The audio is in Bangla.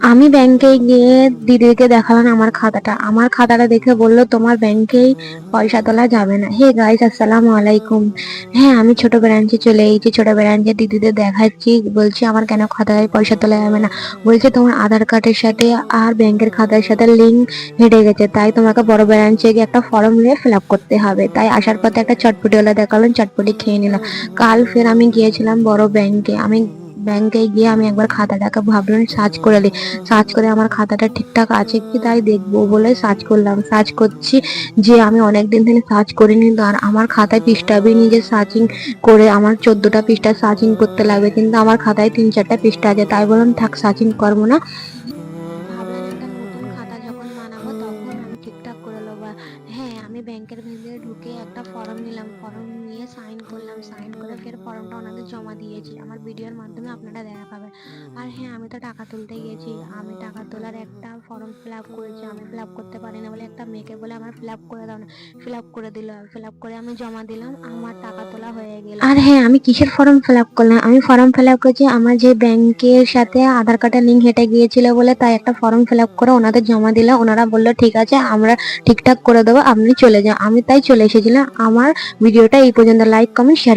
আমি ব্যাংকে গিয়ে দিদিকে দেখালাম আমার খাতাটা। আমার খাতাটা দেখে বলল, তোমার ব্যাংকেই পয়সা তোলা যাবে না। হে গাইস আসসালামু আলাইকুম। হ্যাঁ আমি ছোট ব্রাঞ্চে চলে এসেছি, ছোট ব্রাঞ্চে দিদিদের দেখাচ্ছি। বলছি, আমার কেন খাতায় পয়সা তোলা যাবে না? বলছে, তোমার আধার কার্ডের সাথে আর ব্যাংকের খাতার সাথে লিঙ্ক হেঁটে গেছে, তাই তোমাকে বড় ব্রাঞ্চে গিয়ে একটা ফর্ম নিয়ে ফিল আপ করতে হবে। তাই আসার পথে একটা চটপটিওয়ালা দেখালাম চটপটি খেয়ে নিলাম কাল ফের আমি গিয়েছিলাম বড় ব্যাংকে আমি ব্যাংকে গিয়ে আমি একবার খাতাটাকে ভাবলাম সার্চ করে নিই সার্চ করে আমার খাতাটা ঠিকঠাক আছে কি? তাই দেখব বলে সার্চ করলাম। সার্চ করছি যে আমি অনেক দিন থেকে সার্চ করিনি। আর আমার খাতায় পৃষ্ঠাবি নিজে সার্চিং করে আমার চোদ্দোটা পৃষ্ঠা সার্চিং করতে লাগবে। কিন্তু আমার খাতায় তিন চারটা পৃষ্ঠা আছে। তাই বললাম, থাক সার্চিং করব না। আমি ব্যাংকের ভেতরে ঢুকে একটা ফর্ম নিলাম। ফর্ম নিয়ে সাইন করলাম। সাইন করে ফের ফর্মটা ওনাদের জমা দিয়েছি। আমার ভিডিওর মাধ্যমে আপনারা দেখা পাবেন। আর হ্যাঁ আমি তো টাকা তুলতে গিয়েছি। আমি টাকা তোলার একটা ফর্ম ফিল আপ করেছি। আমি ফিল আপ করতে পারি না বলে একটা মেয়েকে বলে আমার ফিল আপ করে দাও না। ফিল আপ করে দিল। ফিল আপ করে আমি জমা দিলাম। আমার টাকা তোলা হয়ে আর হ্যাঁ আমি কিসের ফর্ম ফিল আপ করলাম? আমি ফর্ম ফিল আপ করেছি আমার যে ব্যাংকের সাথে আধার কার্ডের লিঙ্ক হেঁটে গিয়েছিল বলে তাই একটা ফর্ম ফিল আপ করে ওনাদের জমা দিলাম। ওনারা বলল, ঠিক আছে, আমরা ঠিকঠাক করে দেবো, আপনি চলে যান। আমি তাই চলে এসেছিলাম। আমার ভিডিওটা এই পর্যন্ত। Like comment share